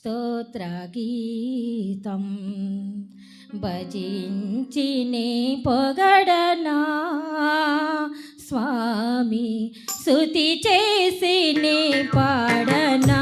స్తోత్రగీతం. భజించినే పొగడనా? స్వామి శృతి చేసిని పాడనా?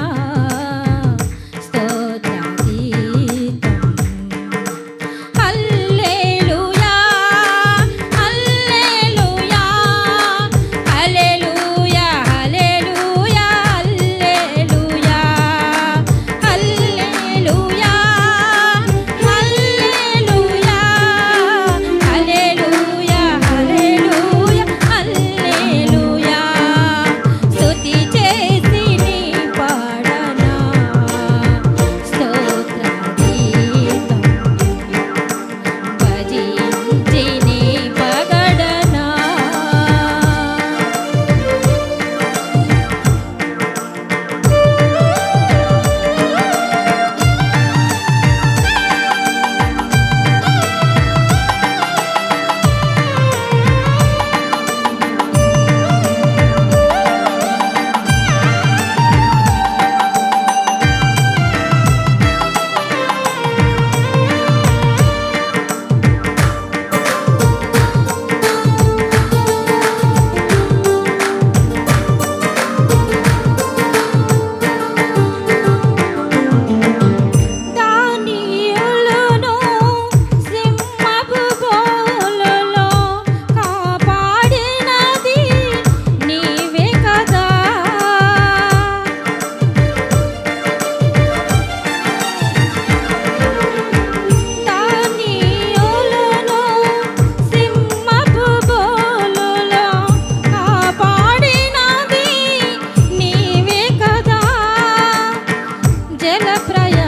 na praia.